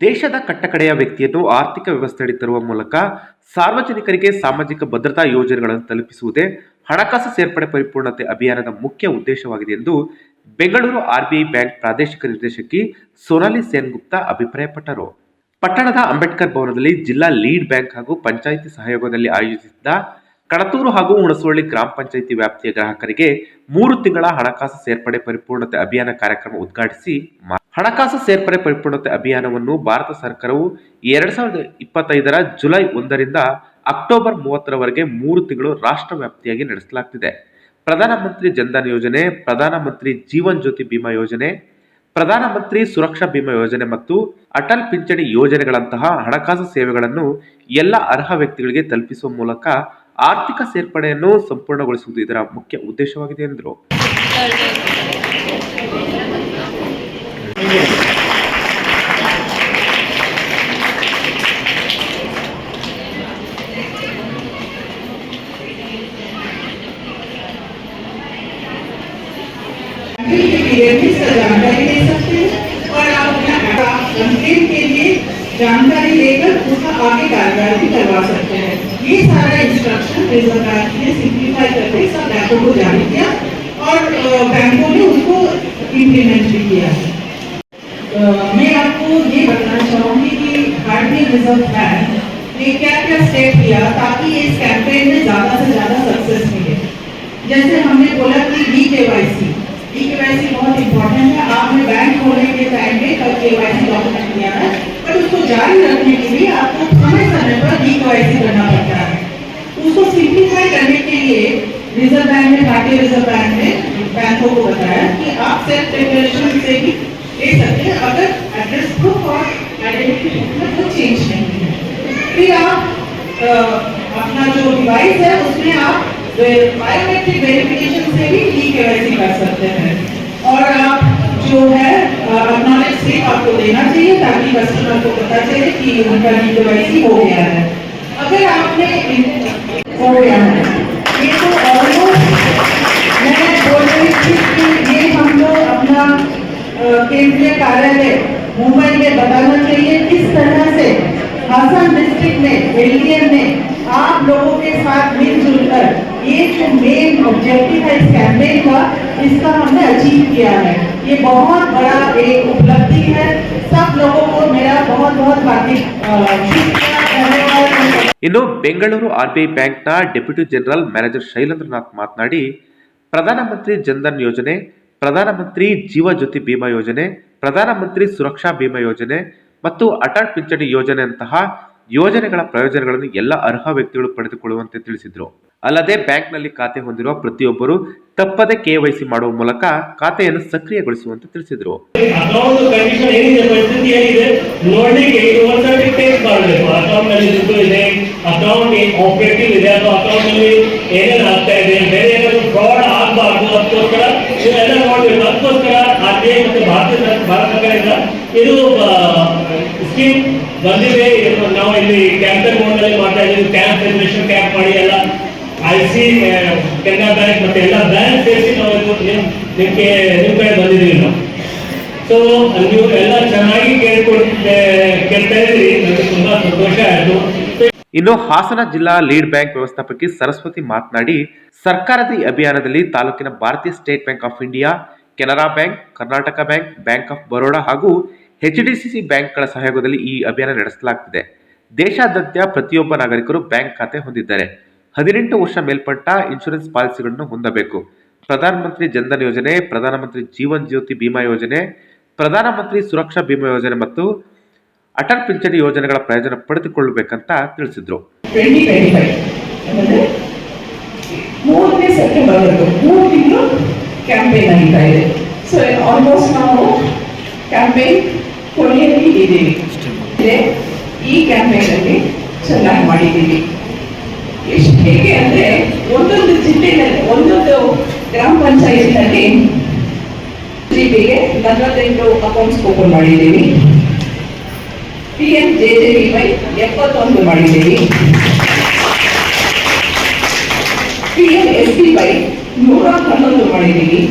ದೇಶದ ಕಟ್ಟಕಡೆಯ ವ್ಯಕ್ತಿಯನ್ನು ಆರ್ಥಿಕ ವ್ಯವಸ್ಥೆಯಡಿ ತರುವ ಮೂಲಕ ಸಾರ್ವಜನಿಕರಿಗೆ ಸಾಮಾಜಿಕ ಭದ್ರತಾ ಯೋಜನೆಗಳನ್ನು ತಲುಪಿಸುವುದೇ ಹಣಕಾಸು ಸೇರ್ಪಡೆ ಪರಿಪೂರ್ಣತೆ ಅಭಿಯಾನದ ಮುಖ್ಯ ಉದ್ದೇಶವಾಗಿದೆ ಎಂದು ಬೆಂಗಳೂರು ಆರ್ಬಿಐ ಬ್ಯಾಂಕ್ ಪ್ರಾದೇಶಿಕ ನಿರ್ದೇಶಕಿ ಸೋನಾಲಿ ಸೇನ್ಗುಪ್ತಾ ಅಭಿಪ್ರಾಯಪಟ್ಟರು. ಪಟ್ಟಣದ ಅಂಬೇಡ್ಕರ್ ಭವನದಲ್ಲಿ ಜಿಲ್ಲಾ ಲೀಡ್ ಬ್ಯಾಂಕ್ ಹಾಗೂ ಪಂಚಾಯಿತಿ ಸಹಯೋಗದಲ್ಲಿ ಆಯೋಜಿಸಿದ್ದ ಕಣತೂರು ಹಾಗೂ ಹುಣಸವಳ್ಳಿ ಗ್ರಾಮ ಪಂಚಾಯಿತಿ ವ್ಯಾಪ್ತಿಯ ಗ್ರಾಹಕರಿಗೆ ಮೂರು ತಿಂಗಳ ಹಣಕಾಸು ಸೇರ್ಪಡೆ ಪರಿಪೂರ್ಣತೆ ಅಭಿಯಾನ ಕಾರ್ಯಕ್ರಮ ಉದ್ಘಾಟಿಸಿ ಹಣಕಾಸು ಸೇರ್ಪಡೆ ಪರಿಪೂರ್ಣತೆ ಅಭಿಯಾನವನ್ನು ಭಾರತ ಸರ್ಕಾರವು ಎರಡ್ ಸಾವಿರದ ಇಪ್ಪತ್ತೈದರ ಜುಲೈ ಒಂದರಿಂದ ಅಕ್ಟೋಬರ್ ಮೂವತ್ತರವರೆಗೆ ಮೂರು ತಿಂಗಳು ರಾಷ್ಟ್ರ ವ್ಯಾಪ್ತಿಯಾಗಿ ನಡೆಸಲಾಗ್ತಿದೆ. ಪ್ರಧಾನಮಂತ್ರಿ ಜನ್ಧನ್ ಯೋಜನೆ ಪ್ರಧಾನಮಂತ್ರಿ ಜೀವನ್ ಜ್ಯೋತಿ ಬಿಮಾ ಯೋಜನೆ ಪ್ರಧಾನಮಂತ್ರಿ ಸುರಕ್ಷಾ ಬಿಮಾ ಯೋಜನೆ ಮತ್ತು ಅಟಲ್ ಪಿಂಚಣಿ ಯೋಜನೆಗಳಂತಹ ಹಣಕಾಸು ಸೇವೆಗಳನ್ನು ಎಲ್ಲ ಅರ್ಹ ವ್ಯಕ್ತಿಗಳಿಗೆ ತಲುಪಿಸುವ ಮೂಲಕ ಆರ್ಥಿಕ ಸೇರ್ಪಡೆಯನ್ನು ಸಂಪೂರ್ಣಗೊಳಿಸುವುದು ಇದರ ಮುಖ್ಯ ಉದ್ದೇಶವಾಗಿದೆ ಎಂದರು पीरियड में इसका जानकारी ले सकते हैं और आप अपना कंप्लेन के लिए जानकारी लेकर उसका आगे कार्रवाई भी करवा सकते हैं ये सारा रिज़र्व बैंक ने सिंप्लीफाई करके सब बैंकों को जारी किया और बैंकों ने उसको इम्प्लीमेंट भी किया? है मैं आपको ये बताना चाहूँगी कि भारतीय रिज़र्व बैंक ने क्या क्या स्टेप लिया ताकि इस कैंपेन में ज़्यादा से रिज़र्व बैंक ने भारतीय रिज़र्व बैंक ने बैंकों को बताया कि आप सेल्फ डिक्लेरेशन से भी ले सकते हैं, अगर एड्रेस प्रूफ और आइडेंटिटी चेंज नहीं है। फिर आप अपना जो डिवाइस है, उसमें आप बायोमेट्रिक वेरिफिकेशन से भी ई केवाईसी कर सकते हैं। और आप जो है अक्नॉलेज स्लिप आपको देना चाहिए, ताकि कस्टमर को पता चले कि उनका ई केवाईसी हो गया है। अगर आपने हो गया है। ये तो कि ये हम लोग अपना केंद्रीय कार्यालय मुंबई में बताना चाहिए किस तरह से हासन डिस्ट्रिक्ट में, एलडीएम में आप लोगों के साथ मिलजुल कर ये जो मेन ऑब्जेक्टिव है इस कैंपेन का इसका हमने अचीव किया है ये बहुत बड़ा एक उपलब्धि है सब लोगों को मेरा बहुत बहुत हार्दिक अ, शुक्रिया धन्यवाद ಇನ್ನು ಬೆಂಗಳೂರು ಆರ್ಬಿಐ ಬ್ಯಾಂಕ್ನ ಡೆಪ್ಯೂಟಿ ಜನರಲ್ ಮ್ಯಾನೇಜರ್ ಶೈಲೇಂದ್ರನಾಥ್ ಮಾತನಾಡಿ ಪ್ರಧಾನಮಂತ್ರಿ ಜನ್ಧನ್ ಯೋಜನೆ ಪ್ರಧಾನಮಂತ್ರಿ ಜೀವ ಜ್ಯೋತಿ ಬಿಮಾ ಯೋಜನೆ ಪ್ರಧಾನಮಂತ್ರಿ ಸುರಕ್ಷಾ ಬಿಮಾ ಯೋಜನೆ ಮತ್ತು ಅಟಲ್ ಪಿಂಚಣಿ ಯೋಜನೆಯಂತಹ ಯೋಜನೆಗಳ ಪ್ರಯೋಜನಗಳನ್ನು ಎಲ್ಲ ಅರ್ಹ ವ್ಯಕ್ತಿಗಳು ಪಡೆದುಕೊಳ್ಳುವಂತೆ ತಿಳಿಸಿದರು. ಅಲ್ಲದೆ ಬ್ಯಾಂಕ್ನಲ್ಲಿ ಖಾತೆ ಹೊಂದಿರುವ ಪ್ರತಿಯೊಬ್ಬರು ತಪ್ಪದೆ ಕೆವೈಸಿ ಮಾಡುವ ಮೂಲಕ ಖಾತೆಯನ್ನು ಸಕ್ರಿಯಗೊಳಿಸುವಂತೆ ತಿಳಿಸಿದರು. ಇದು ಸ್ಕೀಮ್ ಬಂದಿದೆ. ನಾವು ಇಲ್ಲಿ ಕ್ಯಾಂಪೇನ್ ಮೋಡ್ನಲ್ಲಿ ಮಾಡ್ತಾ ಇದ್ದೀವಿ. ಕ್ಯಾಂಪ್ ಫೆಡರೇಷನ್ ಕ್ಯಾಂಪ್ ಮಾಡಿ ಎಲ್ಲ ಐ ಸಿ ಕೆನರಾ ಬ್ಯಾಂಕ್ ಮತ್ತೆ ಎಲ್ಲ ಬ್ಯಾಂಕ್ ಸೇರಿಸಿ ನಾವು ನಿಮಗೆ ನಿಮ್ಮ ಕಡೆ ಬಂದಿದ್ದೀವಿ ನಾವು. ಸೊ ನೀವು ಎಲ್ಲ ಚೆನ್ನಾಗಿ ಕೇಳ್ಕೊಡ್ತೆ ಕೇಳ್ತಾ ಇದ್ರಿ ನನಗೆ ತುಂಬಾ ಸಂತೋಷ ಆಯಿತು. ಇನ್ನು ಹಾಸನ ಜಿಲ್ಲಾ ಲೀಡ್ ಬ್ಯಾಂಕ್ ವ್ಯವಸ್ಥಾಪಕಿ ಸರಸ್ವತಿ ಮಾತನಾಡಿ, ಸರ್ಕಾರದ ಈ ಅಭಿಯಾನದಲ್ಲಿ ತಾಲೂಕಿನ Bharatiya state bank of India, Canara bank, Karnataka bank bank of Baroda ಹಾಗೂ ಎಚ್ಡಿಸಿಸಿ ಬ್ಯಾಂಕ್ಗಳ ಸಹಯೋಗದಲ್ಲಿ ಈ ಅಭಿಯಾನ ನಡೆಸಲಾಗುತ್ತಿದೆ ದೇಶಾದ್ಯಂತ ಪ್ರತಿಯೊಬ್ಬ ನಾಗರಿಕರು ಬ್ಯಾಂಕ್ ಖಾತೆ ಹೊಂದಿದ್ದಾರೆ. ಹದಿನೆಂಟು ವರ್ಷ ಮೇಲ್ಪಟ್ಟ ಇನ್ಶೂರೆನ್ಸ್ ಪಾಲಿಸಿಗಳನ್ನು ಹೊಂದಬೇಕು. ಪ್ರಧಾನಮಂತ್ರಿ ಜನ್ಧನ್ ಯೋಜನೆ, ಪ್ರಧಾನಮಂತ್ರಿ ಜೀವನ್ ಜ್ಯೋತಿ ಬಿಮಾ ಯೋಜನೆ, ಪ್ರಧಾನಮಂತ್ರಿ ಸುರಕ್ಷಾ ಬಿಮಾ ಯೋಜನೆ ಮತ್ತು ಅಟಲ್ ಪಿಂಚಣಿ ಯೋಜನೆಗಳ ಪ್ರಯೋಜನ ಪಡೆದುಕೊಳ್ಳಬೇಕಂತ ತಿಳಿಸಿದ್ರು. ಕ್ಯಾಂಪೇನ್ ಇದೆ. ಸೊ ಆಲ್ಮೋಸ್ಟ್ ನಾವು ಕ್ಯಾಂಪೇನ್ ಕೊನೆಯಲ್ಲಿ ಈ ಕ್ಯಾಂಪೇನಲ್ಲಿ ಚೆನ್ನಾಗಿ ಮಾಡಿದ್ದೀವಿ. ಎಷ್ಟು ಹೇಗೆ ಅಂದ್ರೆ ಒಂದೊಂದು ಜಿಲ್ಲೆಯಲ್ಲಿ ಒಂದೊಂದು ಗ್ರಾಮ ಪಂಚಾಯತ್ನಲ್ಲಿ ಜಿಬಿಗೆ ನಲವತ್ತೆಂಟು ಅಕೌಂಟ್ಸ್ ಓಪನ್ ಮಾಡಿದ್ದೀವಿ. P M J J B Y ಎಪ್ಪತ್ತೊಂದು ಮಾಡಿದ್ದೀವಿ. P M S B Y ನೂರ ಹನ್ನೊಂದು ಮಾಡಿದ್ದೀವಿ.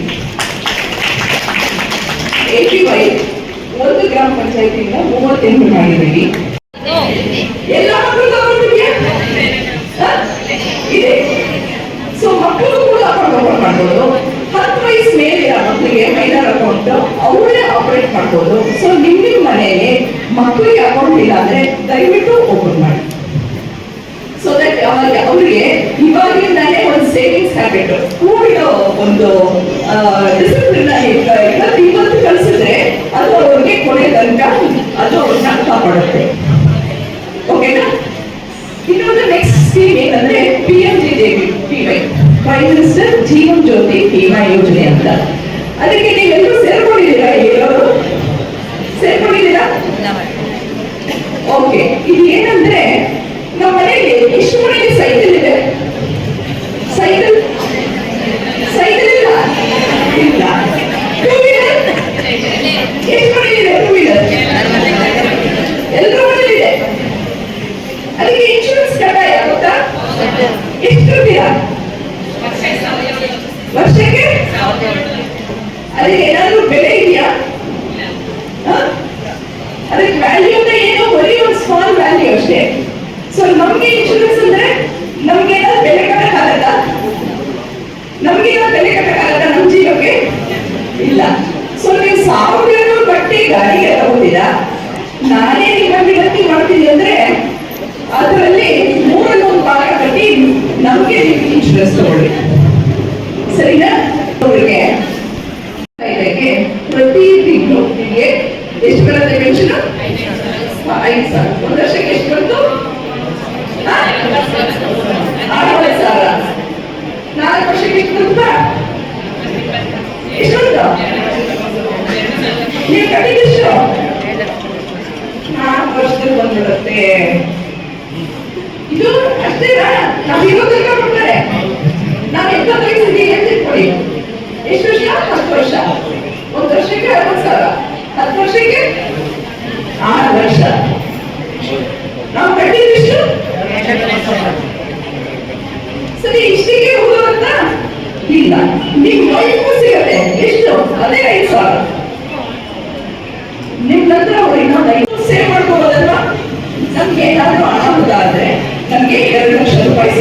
ಒಂದು ಗ್ರಾಮ ಪಂಚಾಯತಿಯಿಂದ ಮೂವತ್ತೆಂಟು ಮಾಡಿದ್ದೀವಿ. ಎಲ್ಲ ಇದೆ. ಸೊ ಮಕ್ಕಳು ಕೂಡ ಅಕೌಂಟ್ ಓಪನ್ ಮಾಡ್ಬೋದು. ಹತ್ತು ವಯಸ್ಸು ಮೇಲೆ ಇರೋ ಮಕ್ಕಳಿಗೆ ಮೈನರ್ ಅಕೌಂಟ್ ಅವರೇ ಆಪರೇಟ್ ಮಾಡ್ಬೋದು. ಸೊ ನಿಮ್ಮ ನಿಮ್ಮ ಮನೆಯಲ್ಲಿ ಮಕ್ಕಳಿಗೆ ಅಕೌಂಟ್ ಇಲ್ಲ ಅಂದ್ರೆ ದಯವಿಟ್ಟು ಓಪನ್ ಮಾಡಿ. ಸೊ ದಟ್ ಅವಾಗ ಅವರಿಗೆ ಇವಾಗಿಂದಲೇ ಒಂದು ಸೇವಿಂಗ್ಸ್ ಹ್ಯಾಬಿಟ್ ಕೂಡಿರೋ ಒಂದು ಡಿಸಿಪ್ಲಿನ್ ಇವತ್ತು ಇವತ್ತು ಕಲಿಸಿದ್ರೆ ಅದು ಅವ್ರಿಗೆ ಕೊನೆ ತನಕ ಅದು ಕಾಪಾಡುತ್ತೆ ಓಕೆನಾ ಇನ್ನೊಂದು ನೆಕ್ಸ್ಟ್ ಸ್ಕೀಮ್ ಏನಂದ್ರೆ ಪಿ ಎಂ ಜಿ ದೇವಿ P Y prime minister Jeevan Jyoti Bima ಯೋಜನೆ ಅಂತ. ಅದಕ್ಕೆ ನೀವೆಲ್ಲರೂ ಸೇರ್ಕೊಂಡಿದ್ದೀರಾ ಹೇಳೋರು ಸೇರ್ಕೊಂಡಿದ್ದೀರಾ? ಓಕೆ ಇದು ಏನಂದ್ರೆ ನಮ್ಮ ಮನೆಯಲ್ಲಿ ಎಷ್ಟು ಮನೆಯಲ್ಲಿ ಸೈಕಲ್ ಅದಕ್ಕೆ ಏನಾದರೂ ಬೆಲೆ ಇದೆಯಾ? ಅದಕ್ಕೆ ವ್ಯಾಲ್ಯೂ ಅಂದ್ರೆ ಏನೋ? ಬರೀ ಒಂದು ಸ್ಮಾಲ್ ವ್ಯಾಲ್ಯೂ ಅಷ್ಟೇ. ಸೊ ನಮ್ಗೆ ಇನ್ಶೂರೆನ್ಸ್ ಅಂದ್ರೆ ನಮ್ಗೆ ಏನಾದ್ರು ಬೆಲೆ ಕಟ್ಟಕ್ಕಾಗತ್ತ ನಮ್ಗೆ ಏನಾದ್ರು ಬೆಲೆ ಕಟ್ಟಕ್ಕಾಗತ್ತ ನಮ್ ಜೀವಕ್ಕೆ? ಇಲ್ಲ. ಸೊ ನೀವು ಸಾವಿರ ಬಟ್ಟೆ ಗಾಡಿಗೆ ತಗೊಂಡಿದ್ದ ನಾನೇ ನಿಮಗೆ ವಿನಂತಿ ಮಾಡ್ತೀನಿ ಅಂದ್ರೆ ಅದರಲ್ಲಿ ಮೂರಲ್ಲಿ ಒಂದು ಭಾಗ ಕಟ್ಟಿ ನಮ್ಗೆ ನೀವು ಇನ್ಶೂರೆನ್ಸ್ ತಗೊಳ್ಳಿ ಸರಿನಾ ಅವ್ರಿಗೆ ಇದಕ್ಕೆ ಪ್ರತಿ ತಿಂಗಳು ಎಷ್ಟು ಬರುತ್ತೆ ಪೆನ್ಷನ್ ಐದು ಸಾವಿರ. ಒಂದು ವರ್ಷಕ್ಕೆ ಎಷ್ಟು ಬಂತು? ಸಾವಿರ. ನಾಲ್ಕು ವರ್ಷಕ್ಕೆ ಎಷ್ಟು ಬಂತ ಎಷ್ಟು ನೀವು ಎಷ್ಟು? ನಾಲ್ಕು ವರ್ಷದಲ್ಲಿ ಬಂದ್ಬಿಡುತ್ತೆ. ಇದು ಅಷ್ಟೇ ನಾವು ಇರೋ ತನಕ ಕೊಡ್ತಾರೆ ನಾವು ಎಂತ ಏನು ತಿಳ್ಕೊಳ್ಳಿ ಎಷ್ಟು ವರ್ಷ? ಹತ್ತು ವರ್ಷ. ವರ್ಷಕ್ಕೆ ಅರವತ್ತು ಸಾವಿರ ಹತ್ತು ವರ್ಷಕ್ಕೆ? ಆರು ವರ್ಷ. ನಾವು ಕಟ್ಟಿದಷ್ಟು ಸರಿ, ಇಷ್ಟಿಗೆ ಹೋಗುವಂತ ಇಲ್ಲ. ನಿಮ್ ವೈಫು ಸಿಗತ್ತೆ ಎಷ್ಟು? ಅದೇ ಐದು ಸಾವಿರ. ನಿಮ್ ನಂತರ ಇನ್ನೊಂದು ಐದು ಸೇವ್ ಮಾಡ್ಕೋಬೋದಲ್ವಾ ನಮ್ಗೆ ಏನಾದ್ರೂ ಅನಾಹುತ ನಮ್ಗೆ ಎರಡು ಲಕ್ಷ ರೂಪಾಯಿ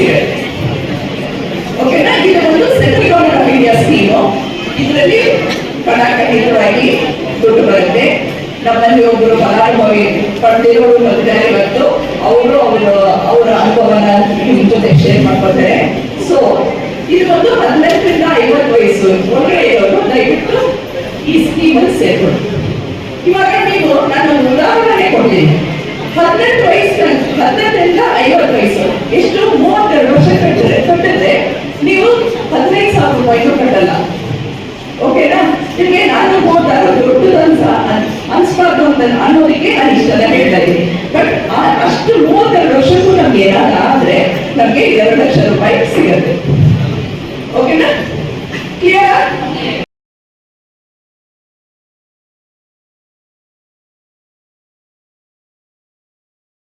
ಕಟ್ಟಿದರಾಗಿ ದುಡ್ಡು ಬರುತ್ತೆ. ನಮ್ಮಲ್ಲಿ ಒಬ್ಬರು ಫಲಾನುಭವಿ ಪಡೆದಿರೋರು ಬಂದಿದ್ದಾರೆ ಇವತ್ತು, ಅವರು ಅವರು, ಅವರ ಅನುಭವನ ನಿಮ್ಮ ಜೊತೆ ಶೇರ್ ಮಾಡ್ಕೊತಾರೆ ಸೊ ಇದು ಒಂದು ಹದಿನೆಂಟರಿಂದ ಐವತ್ತು ವಯಸ್ಸು. ಇರೋರು, ದಯವಿಟ್ಟು ಈ ಸ್ಕೀಮಲ್ಲಿ ಸೇರ್ಕೊಂಡು ಇವಾಗ ನೀವು ನಾನು ಉದಾಹರಣೆ ಕೊಡ್ತೀನಿ ಹದಿನೆಂಟು ವಯಸ್ಸು ಹದಿನೆಂಟರಿಂದ ಐವತ್ತು ವಯಸ್ಸು ಎಷ್ಟು ಮೂವತ್ತೆರಡು ವರ್ಷ ಕಟ್ಟಿದ್ರೆ ಕಟ್ಟಿದ್ರೆ ನೀವು ಹದಿನೈದು ಸಾವಿರ ರೂಪಾಯಿನೂ ಕಟ್ಟಲ್ಲ ಓಕೆನಾ ನಿಮಗೆ ನಾನು ಮೂವತ್ತಾರು ದೊಡ್ಡದು ಅನ್ಸ ಅನ್ಸ್ಬಾರ್ದು ಅಂತ ಅನ್ನೋದಕ್ಕೆ ನಾನು ಇಷ್ಟೆಲ್ಲ ಹೇಳ್ತಾ ಇದ್ದೀನಿ ಬಟ್ ಅಷ್ಟು ಮೂವತ್ತೆರಡು ವರ್ಷಕ್ಕೂ ನಮ್ಗೆ ಏನಾದ್ರು ಆದ್ರೆ ನಮ್ಗೆ ಎರಡು ಲಕ್ಷ ರೂಪಾಯಿ ಸಿಗುತ್ತೆ. ಓಕೆನಾ